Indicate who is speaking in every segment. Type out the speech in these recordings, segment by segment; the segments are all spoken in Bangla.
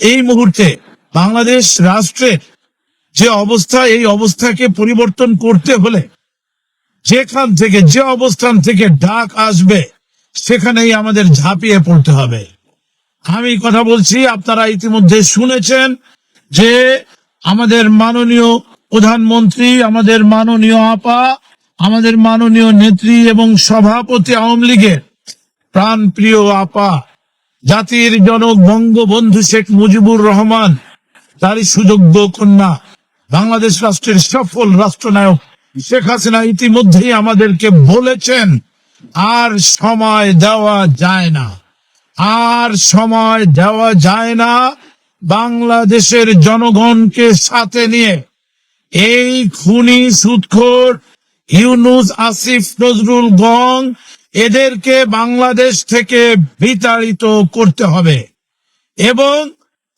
Speaker 1: এই মুহূর্তে বাংলাদেশ রাষ্ট্রের যে অবস্থা, এই অবস্থাকে পরিবর্তন করতে হলে যেখান থেকে, যে অবস্থান থেকে ডাক আসবে, সেখানেই আমাদের ঝাঁপিয়ে পড়তে হবে। আমি কথা বলছি, আপনারা ইতিমধ্যে শুনেছেন যে আমাদের মাননীয় প্রধানমন্ত্রী, আমাদের মাননীয় আপা, আমাদের মাননীয় নেত্রী এবং সভাপতি আওয়ামী লীগের প্রাণ প্রিয় আপা জাতির জনক বঙ্গবন্ধু শেখ মুজিবুর রহমান, তারই সুযোগ্য কন্যা, বাংলাদেশ রাষ্ট্রের সফল রাষ্ট্রনায়ক শেখ হাসিনা ইতিমধ্যেই আমাদেরকে বলেছেন, আর সময় দেওয়া যায় না। আর সময় দেওয়া যায় না বাংলাদেশের জনগণকে সাথে নিয়ে। এই খুনি সুদখোর ইউনুস, আসিফ, নজরুল গং এদেরকে বাংলাদেশ থেকে বিতাড়িত করতে হবে এবং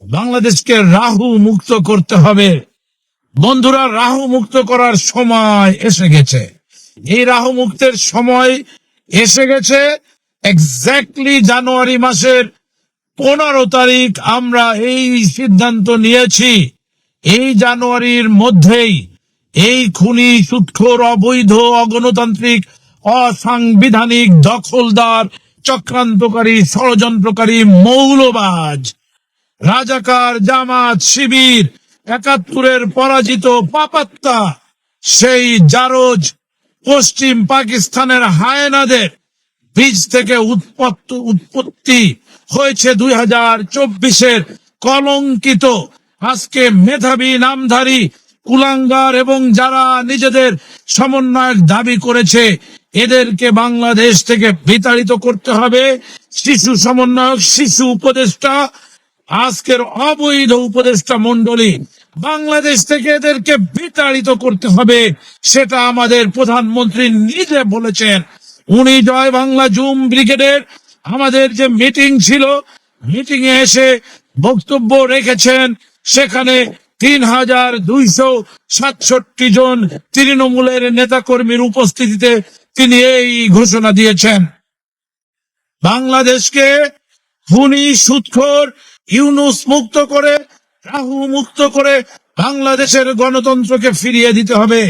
Speaker 1: বাংলাদেশকে রাহু মুক্ত করতে হবে। বন্ধুরা, রাহু মুক্ত করার সময় এসে গেছে। এই রাহু মুক্তের সময় এসে গেছে এক্স্যাক্টলি জানুয়ারি মাসের পনেরো তারিখ আমরা এই সিদ্ধান্ত নিয়েছি। এই জানুয়ারির মধ্যেই এই খুনি, সুৎখোর, অবৈধ, অগণতান্ত্রিক অসাংবিধানিক দখলদার, চক্রান্তকারী, ষড়যন্ত্রকারী মৌলবাজ, রাজাকার, জামাত, শিবির, একাত্তরের পরাজিত পাপাত্তা, সেই জারজ পশ্চিম পাকিস্তানের হায়নাদের বীজ থেকে উৎপত্ত, উৎপত্তি হয়েছে দুই হাজার চব্বিশের কলঙ্কিত। আজকে মেধাবী, নামধারী, কুলাঙ্গার এবং যারা নিজেদের সমন্বয়ক দাবি করেছে এদেরকে বাংলাদেশ থেকে বিতাড়িত করতে হবে। শিশু সমন্বয়ক, শিশু উপদেষ্টা, আজকের অবৈধ উপদেষ্টা মন্ডলী বাংলাদেশ থেকে এদেরকে বিতাড়িত করতে হবে, সেটা আমাদের প্রধানমন্ত্রী নিজে বলেছেন। উনি জয় বাংলা জুম ব্রিগেডের, আমাদের যে মিটিং ছিল, মিটিং এ এসে বক্তব্য রেখেছেন। সেখানে তিন হাজার দুইশো সাতষট্টি জন তৃণমূলের নেতাকর্মীর উপস্থিতিতে তিনি এই ঘোষণা দিয়েছেন। বাংলাদেশকে খুনি সুৎখোর, ইউনুস মুক্ত করে, রাহু মুক্ত করে বাংলাদেশের গণতন্ত্রকে ফিরিয়ে দিতে হবে।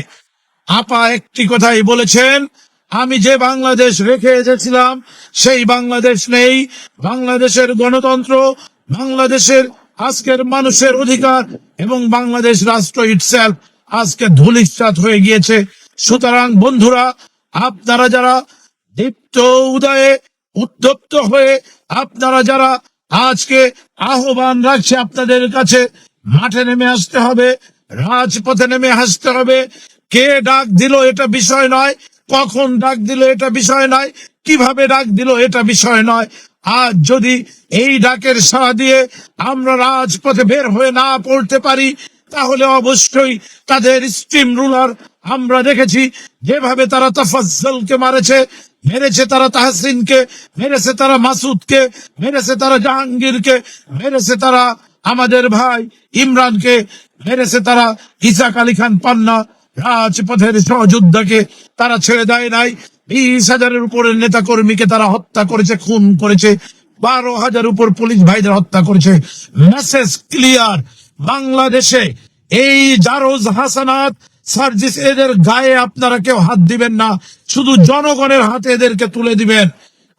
Speaker 1: আপা একটি কথাই বলেছেন, আমি যে বাংলাদেশ রেখে এসেছিলাম, সেই বাংলাদেশ নেই। বাংলাদেশের গণতন্ত্র, বাংলাদেশের আজকের মানুষের অধিকার এবং বাংলাদেশ রাষ্ট্র ইটসেলফ আজকে ধুলিসাৎ হয়ে গিয়েছে। সুতরাং বন্ধুরা আপনারা যারা দীপ্ত উদয়ে উদ্যপ্ত হয়ে আপনারা যারা আজকে আহ্বান রাখছে আপনাদের কাছে, মাঠে নেমে আসতে হবে, রাজপথে নেমে আসতে হবে। কে ডাক দিল এটা বিষয় নয়, কখন ডাক দিল এটা বিষয় নয়, কীভাবে ডাক দিল এটা বিষয় নয়। আজ যদি এই ডাকের সাড়া দিয়ে আমরা রাজপথে বের হয়ে না পড়তে পারি, তাহলে অবশ্যই তাদের স্ট্রিম রুলার আমরা দেখেছি, যেভাবে তারা তাফাজ্জলকে মারেছে, মেরেছে তারা তাহসিনকে, মেরেছে তারা মাসুদকে মেরেছে তারা জাহাঙ্গীরকে, মেরেছে তারা আমাদের ভাই ইমরানকে, মেরেছে তারা ইসাক আলী খান পান্না রাজপথের সহযোদ্ধাকে। তারা ছেড়ে দেয় নাই। বিশ হাজারের উপরের নেতা কর্মীকে তারা হত্যা করেছে, খুন করেছে। বারো হাজার উপর পুলিশ ভাইদের হত্যা করেছে। মেসেজ ক্লিয়ার বাংলাদেশে এই জারোজ হাসানাত সার্জিস এদের গায়ে আপনারা কেউ হাত দিবেন না। শুধু জনগণের হাতে এদেরকে তুলে দিবেন।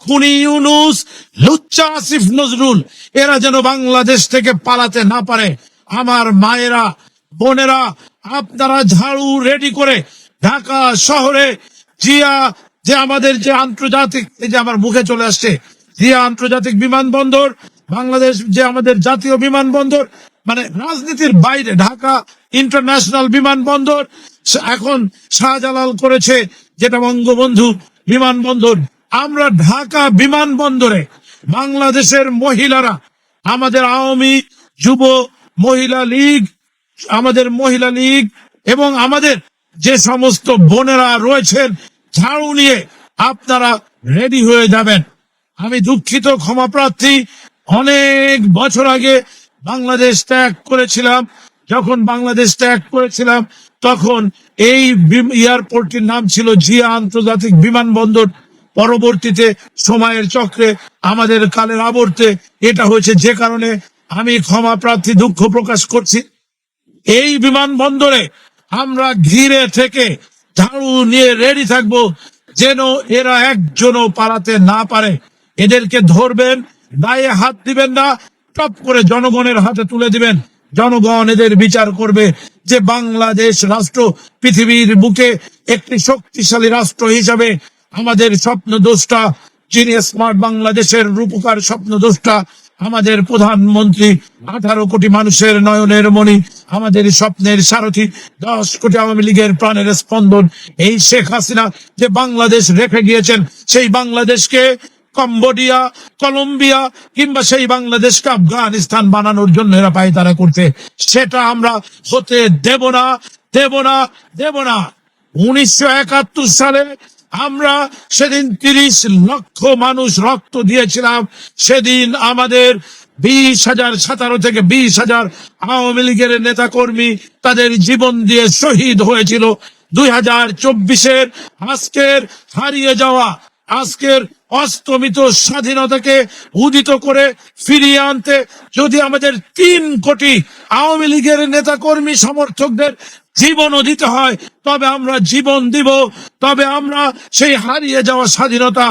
Speaker 1: খুনি ইউনুস, লুচ্চা আসিফ নজরুল, এরা যেন বাংলাদেশ থেকে পালাতে না পারে। আমার মায়েরা, বোনেরা, আপনারা ঝাড়ু রেডি করে ঢাকা শহরে জিয়া, যে আমাদের যে আন্তর্জাতিক, এই যে আমার মুখে চলে আসছে, জিয়া আন্তর্জাতিক বিমানবন্দর, বাংলাদেশ যে আমাদের জাতীয় বিমানবন্দর মানে রাজনীতির বাইরে, ঢাকা ইন্টারন্যাশনাল বিমানবন্দর, এখন শাহজালাল করেছে যেটা বঙ্গবন্ধু বিমানবন্দর। আমরা ঢাকা বিমানবন্দরে বাংলাদেশের মহিলারা, আমাদের আওয়ামী যুব মহিলা লীগ, আমাদের মহিলা লীগ এবং আমাদের যে সমস্ত বোনেরা রয়েছেন, ঝাড়ু নিয়ে আপনারা রেডি হয়ে যাবেন। আমি দুঃখিত ক্ষমা প্রার্থী, অনেক বছর আগে বাংলাদেশ ত্যাগ করেছিলাম। যখন বাংলাদেশ ত্যাগ করেছিলাম, তখন এই এয়ারপোর্টটির নাম ছিল জিয়া আন্তর্জাতিক বিমানবন্দর। পরবর্তীতে সময়ের চক্রে আমাদের কালের আবর্তে এটা হয়েছে যে কারণে আমি ক্ষমা প্রার্থী দুঃখ প্রকাশ করছি। এই বিমানবন্দরে আমরা ঘিরে থেকে ঝাড়ু নিয়ে রেডি থাকব, যেন এরা একজনও পালাতে না পারে। এদেরকে ধরবেন, গায়ে হাত দিবেন না টপ করে জনগণের হাতে তুলে দিবেন। জনগণ এদের বিচার করবে যে বাংলাদেশ রাষ্ট্র পৃথিবীর বুকে একটি শক্তিশালী রাষ্ট্র হিসাবে আমাদের স্বপ্ন দোষটা যিনি স্মার্ট বাংলাদেশের রূপকার স্বপ্ন দোষটা আমাদের প্রধানমন্ত্রী, আঠারো কোটি মানুষের নয়নের মণি, আমাদের স্বপ্নের সারথী, দশ কোটি আওয়ামী লীগের প্রাণের স্পন্দন, এই শেখ হাসিনা যে বাংলাদেশ রেখে গিয়েছেন, সেই বাংলাদেশকে কম্বোডিয়া, কলম্বিয়া কিংবা সেই বাংলাদেশকে আফগানিস্তান বানানোর জন্য এরা পায় তারা করতে সেটা আমরা হতে দেব না দেব না দেব না। উনিশশো একাত্তর সালে আমরা সেদিন তিরিশ লক্ষ মানুষ রক্ত দিয়েছিলাম। সেদিন আমাদের বিশ হাজার সতেরো থেকে বিশ হাজার আওয়ামী লীগের নেতা কর্মী তাদের জীবন দিয়ে শহীদ হয়েছিল। দুই হাজার চব্বিশের আজকের হারিয়ে যাওয়া, আজকের অস্তমিত স্বাধীনতাকে উদিত করে ফিরিয়ে আনতে যদি আমাদের তিন কোটি আওয়ামী লীগের নেতা কর্মী সমর্থকদের জীবনও দিতে হয়, তবে আমরা জীবন দিব, তবে আমরা সেই হারিয়ে যাওয়া স্বাধীনতা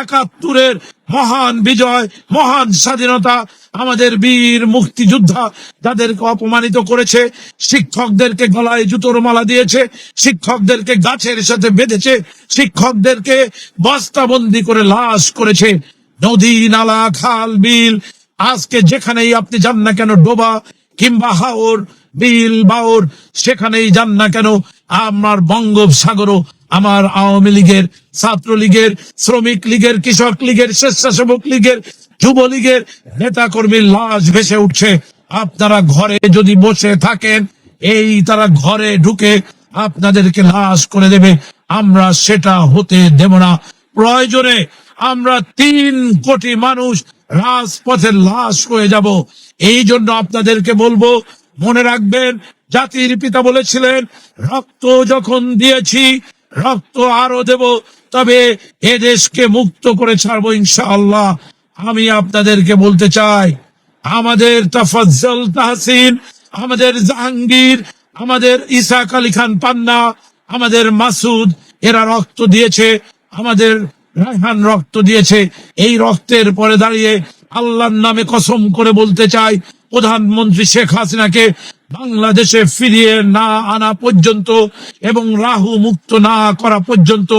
Speaker 1: একাত্তরের মহান বিজয়, মহান স্বাধীনতা আমাদের বীর মুক্তিযোদ্ধা যাদেরকে অপমানিত করেছে, শিক্ষকদেরকে গলায় জুতোর মালা দিয়েছে, শিক্ষকদেরকে গাছের সাথে বেঁধেছে, শিক্ষকদেরকে বস্তাবন্দি করে লাশ করেছে। নদী, নালা, খাল, বিল, আজকে যেখানেই আপনি যান না কেন, ডোবা কিংবা হাওর, বিল, বাওর, সেখানেই যান না কেন, আমার বঙ্গোপসাগরও আমার আওয়ামী লীগের ছাত্র লীগের শ্রমিক লীগের, কৃষক লীগের, স্বেচ্ছাসেবক লীগের, যুবলীগের নেতা কর্মীর লাশ ভেসে উঠছে। আপনারা ঘরে যদি বসে থাকেন, এই তারা ঘরে ঢুকে আপনাদেরকে লাশ করে দেবে। আমরা সেটা হতে দেব না। প্রয়োজনে আমরা তিন কোটি মানুষ রাজপথে লাশ হয়ে যাব। এই জন্য আপনাদেরকে বলব, মনে রাখবেন, জাতির পিতা বলেছিলেন, রক্ত যখন দিয়েছি রক্ত আরও দেব, তবে এ দেশকে মুক্ত করে ছাড়বো ইনশাআল্লাহ। আমি আপনাদেরকে বলতে চাই, আমাদের তাফাজ্জল তাহসিন, আমাদের জাহাঙ্গীর, আমাদের ইসাক আলী খান পান্না, আমাদের মাসুদ, এরা রক্ত দিয়েছে, আমাদের রায়হান রক্ত দিয়েছে। এই রক্তের পরে দাঁড়িয়ে আল্লাহর নামে কসম করে বলতে চাই, প্রধানমন্ত্রী শেখ হাসিনাকে বাংলাদেশে ফিরিয়ে না আনা পর্যন্ত এবং রাহু মুক্ত না করা পর্যন্ত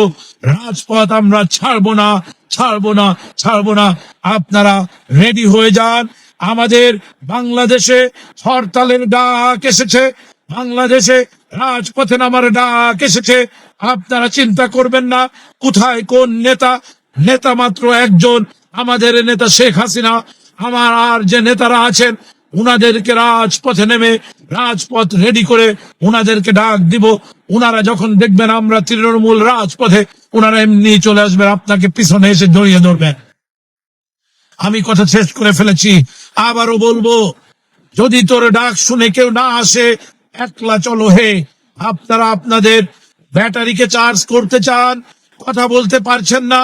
Speaker 1: রাজপথ আমরা ছাড়বো না ছাড়বো না ছাড়বো না। আপনারা রেডি হয়ে যান। আমাদের বাংলাদেশে হরতালের ডাক এসেছে। বাংলাদেশে রাজপথে নামার ডাক এসেছে। আপনারা চিন্তা করবেন না, কোথায় কোন নেতা? নেতা মাত্র একজন, আমাদের নেতা শেখ হাসিনা। আমার আর যে নেতারা আছেন, উনাদেরকে রাজপথে নেমে রাজপথ রেডি করে উনাদেরকে ডাক দিব। উনারা যখন দেখবেন আমরা তৃণমূল রাজপথে, উনারা এমনি চলে আসবেন, আপনাকে পিছনে এসে জড়িয়ে ধরবেন আমি কথা শেষ করে ফেলেছি। আবারও বলব, যদি তোর ডাক শুনে কেউ না আসে, একলা চলো হে। আপনারা আপনাদের ব্যাটারিকে চার্জ করতে চান, কথা বলতে পারছেন না।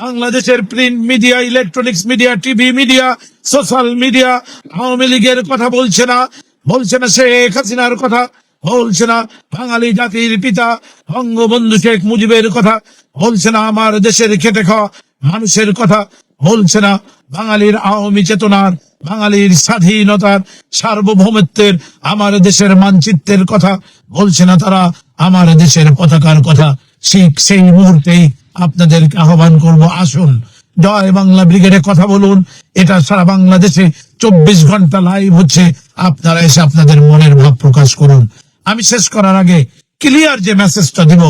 Speaker 1: বাংলাদেশের print media electronics media TV media social media Awami লীগের কথা বলছে না। বলছে না শেখ হাসিনার কথা, বলছে না বাঙালি জাতির পিতা, বঙ্গবন্ধু শেখ মুজিবের কথা, বলছে না আমার দেশের খেটে খাওয়া মানুষের কথা, বলছে না বাঙালির আওয়ামী চেতনার, বাঙালির স্বাধীনতার সার্বভৌমত্বের, আমার দেশের মানচিত্রের কথা, বলছে না তারা আমার দেশের পতাকার কথা। ঠিক সেই মুহূর্তেই আপনাদেরকে আহ্বান করব, আসুন। জয় বাংলা ব্রিগেডে কথা বলুন। এটা সারা বাংলাদেশে চব্বিশ ঘণ্টা লাইভ হচ্ছে। আপনারা এসে আপনাদের মনের ভাব প্রকাশ করুন। আমি শেষ করার আগে ক্লিয়ার যে মেসেজটা দিব,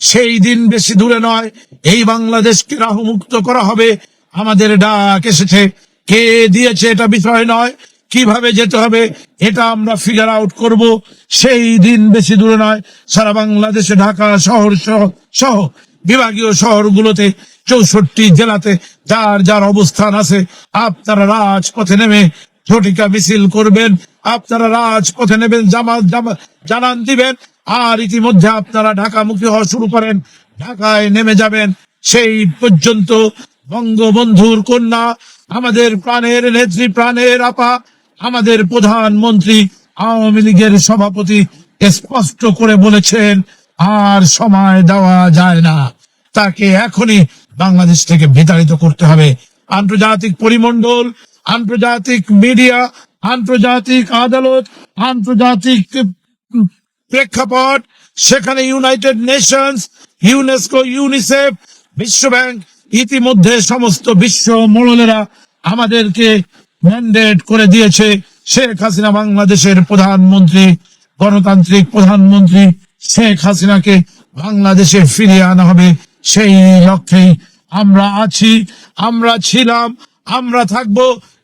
Speaker 1: সেই দিন বেশি দূরে নয়। এই বাংলাদেশকে রাহুমুক্ত করা হবে। আমাদের ডাক এসেছে। কে দিয়েছে এটা বিষয় নয়। কীভাবে যেতে হবে এটা আমরা ফিগার আউট করব। সেই দিন বেশি দূরে নয়। সারা বাংলাদেশে ঢাকা শহর সহ সহ বিভাগীয় শহরগুলোতে চৌষট্টি জেলাতে যার যার অবস্থান আছে, আপনারা রাজপথে নেমে ঝটিকা মিছিল করবেন, আপনারা রাজপথে নেবেন, জামাত জানান দিবেন, আর ইতিমধ্যে আপনারা ঢাকামুখী হওয়া শুরু করেন, ঢাকায় নেমে যাবেন। সেই পর্যন্ত বঙ্গবন্ধুর কন্যা, আমাদের প্রাণের নেত্রী, প্রাণের আপা, আমাদের প্রধানমন্ত্রী, আওয়ামী লীগের সভাপতি স্পষ্ট করে বলেছেন, আর সময় দেওয়া যায় না। তাকে এখনই বাংলাদেশ থেকে বিতাড়িত করতে হবে। আন্তর্জাতিক পরিমণ্ডল, আন্তর্জাতিক মিডিয়া, আন্তর্জাতিক আদালত, আন্তর্জাতিক প্রেক্ষাপট, সেখানে ইউনাইটেড নেশনস, ইউনেস্কো, ইউনিসেফ বিশ্ব ব্যাংক ইতিমধ্যে সমস্ত বিশ্ব মোড়লেরা আমাদেরকে ম্যান্ডেট করে দিয়েছে। শেখ হাসিনা বাংলাদেশের প্রধানমন্ত্রী, গণতান্ত্রিক প্রধানমন্ত্রী শেখ হাসিনাকে বাংলাদেশে ফিরিয়ে আনা হবে। সেই লক্ষ্যেই আমরা আছি, আমরা ছিলাম, আমরা থাকব।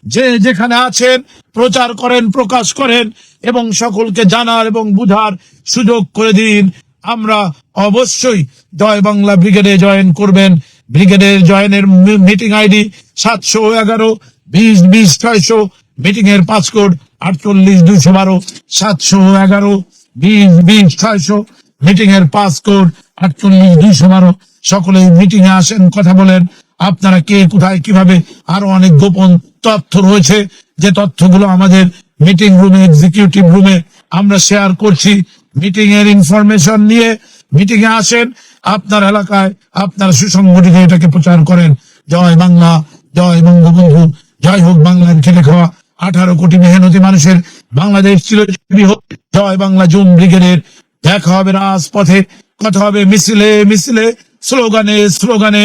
Speaker 1: যে যেখানে আছেন, প্রচার করেন, প্রকাশ করেন এবং সকলকে জানার এবং বুঝার সুযোগ করে দিন। আমরা অবশ্যই জয় বাংলা ব্রিগেডে জয়েন করবেন। ব্রিগেডের জয়েনের মিটিং আইডি সাতশো এগারো, বিশ বিশ, ছয়শো মিটিং এর পাঁচ কোড আটচল্লিশ, দুইশো বারো, সাতশো এগারো, বিশ বিশ, ছয়শো মিটিং এর পাঁচ কোড আটচল্লিশ, দুইশো বারো। সকলেই মিটিং এ আসেন, কথা বলেন। আপনারা কে, কোথায়, কীভাবে? আরও অনেক গোপন তথ্য রয়েছে। যে তথ্যগুলো আমাদের মিটিং রুমে এক্সিকিউটিভ রুমে আমরা শেয়ার করছি। মিটিং এর ইনফরমেশন নিয়ে মিটিং এ আসেন। আপনার এলাকায় আপনারা সুসংগঠিত এটাকে প্রচার করেন। জয় বাংলা, জয় বঙ্গবন্ধু, জয় হোক বাংলার খেটে খাওয়া। আঠারো কোটি মেহনতি মানুষের বাংলাদেশ চিরজীবী হোক। জয় বাংলা জুন ব্রিগেডের দেখা হবে রাজপথে। কথা হবে মিছিলে মিছিলে, স্লোগানে স্লোগানে।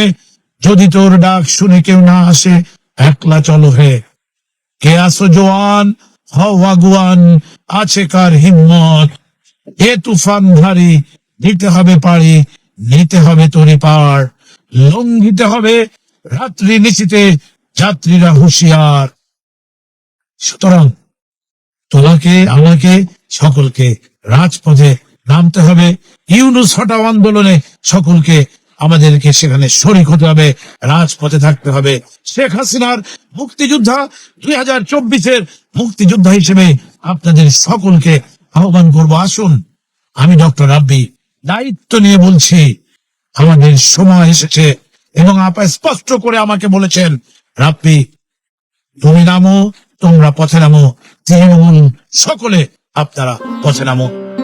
Speaker 1: যদি তোর ডাক শুনে কেউ না আসে, একলা চলো হে। কে আসো জোয়ান? হও আগুয়ান, আছে কার হিম্মত? এ তুফান ভারী দিতে হবে পাড়ি, নিতে হবে তরি পার লঙ্ঘিতে হবে রাত্রি নিচিতে যাত্রীরা হুঁশিয়ার। সুতরাং তোমাকে, আমাকে, সকলকে রাজপথে নামতে হবে। ইউনুস হটাও আন্দোলনে সকলকে আমাদেরকে সেখানে শরিক হতে হবে, রাজপথে থাকতে হবে। শেখ হাসিনার মুক্তিযোদ্ধা দুই হাজার চব্বিশের মুক্তিযোদ্ধা হিসেবে আপনাদের সকলকে আহ্বান করব। আসুন, আমি ডক্টর রাব্বি, দায়িত্ব নিয়ে বলছি, আমাদের সময় এসেছে এবং আপা স্পষ্ট করে আমাকে বলেছেন, রাব্বি, তুমি নামো, তোমরা পথে নামো, তৃণমূল সকলে আপনারা পথে নামো।